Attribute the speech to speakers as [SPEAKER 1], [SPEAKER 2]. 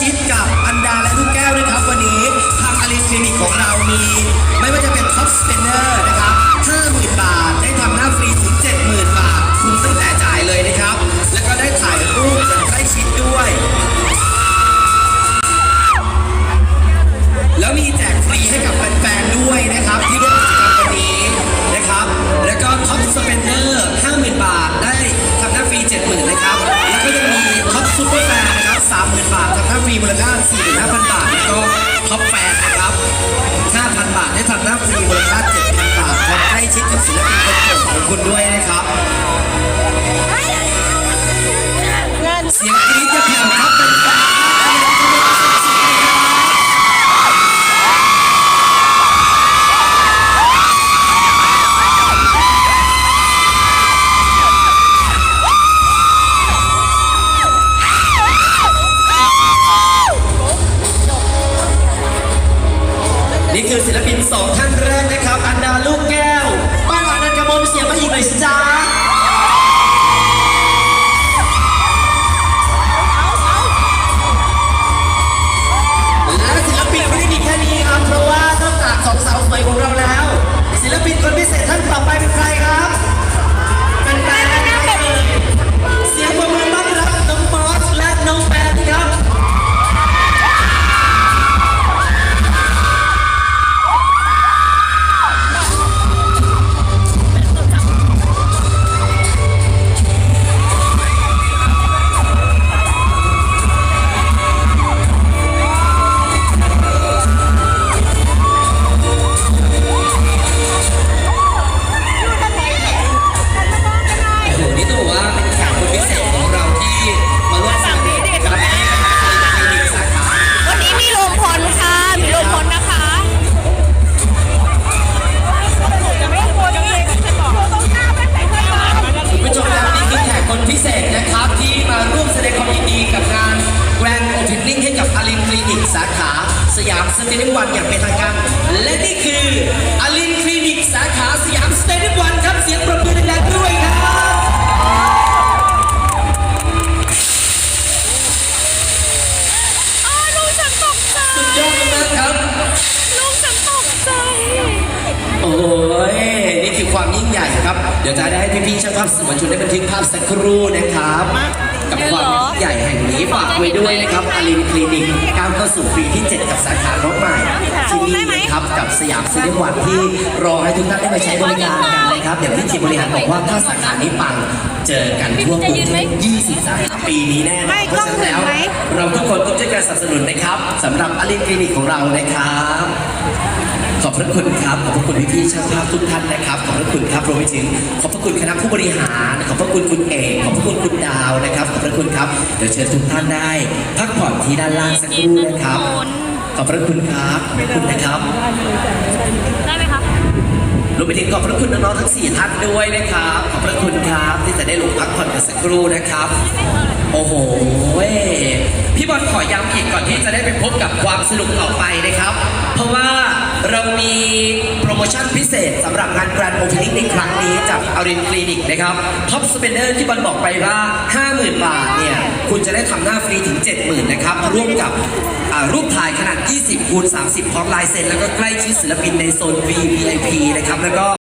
[SPEAKER 1] ชิดกับ คุณด้วยนะครับ
[SPEAKER 2] งาน
[SPEAKER 1] เสียงกรี๊ดจะเพียงครับเป็นแฟนนี่คือศิลปินสองท่านแรกนะครับ อันดาลูกแก้วาหวานนันก สยามสเตเดียมวันอย่างเป็นทางการและนี่คืออารินคลินิกสาขาสยามสเตเดียมวันครับเสียงปรบมือดังๆด้วยครับ
[SPEAKER 2] อ้าวลูกฉันตกใจ
[SPEAKER 1] สุดยอดมากๆครับ
[SPEAKER 2] ลูกฉันตกใจ
[SPEAKER 1] โอ้ยนี่คือความยิ่งใหญ่ครับ เดี๋ยวจะได้ให้พี่ๆช่างภาพสื่อมวลชนได้บันทึกภาพสักครู่นะครับ กับความยิ่งใหญ่แห่งนี้ฝากไว้ด้วยนะครับอารินคลินิกก้าว เข้าสู่ปีที่ 7 กับสาขาน้องใหม่ที่นี่นะครับกับสยามซีนิวันที่รอให้ทุกท่านได้มาใช้บริการกันนะครับอย่างที่ทีมบริหารบอกว่าถ้าสาขานี้ปังเจอกันทั่วกรุงเทพ20 สาขาปีนี้แน่นอนเพราะฉะนั้นแล้ว เราทุกคนต้องช่วยกันสนับสนุนนะครับสำหรับอารินคลินิกของเรานะครับข อบพระคุณครับ ขอบพระคุณพี่ๆช่างภาพทุกท่านนะครับ ขอบพระคุณครับรวมไปถึงขอบพระคุณคณะผู้บริหาร ขอบพระคุณคุณเอกขอบพระคุณคุณดาวนะครับ ขอบพระคุณครับ เดี๋ยวเชิญทุกท่านได้ พักผ่อนที่ด้านล่างสักครู่นะครับ ขอบพระคุณครับขอบคุณนะครับ
[SPEAKER 2] ได้ไหมคะ
[SPEAKER 1] รวมไปถึงขอบพระคุณน้องๆทั้ง 4 ท่านด้วยนะครับ ขอบพระคุณครับที่จะได้ลงพักผ่อนกันสักครู่นะครับ โอ้โห พี่บอลขอย้ำอีกก่อนที่จะได้ไปพบกับความสนุกต่อไปนะครับ เพราะว่า เรามีโปรโมชั่นพิเศษสำหรับงานแกรนด์โอเพนนิ่งในครั้งนี้จากอารินคลินิกนะครับท็อปสเปนเดอร์ที่บอลบอกไปว่า 50,000 บาทเนี่ย คุณจะได้ทำหน้าฟรีถึง 70,000 นะครับ ร่วมกับรูปถ่ายขนาด 20คูณ30 พร้อมลายเซ็น แล้วก็ใกล้ชิดศิลปินในโซน VIP นะครับแล้วก็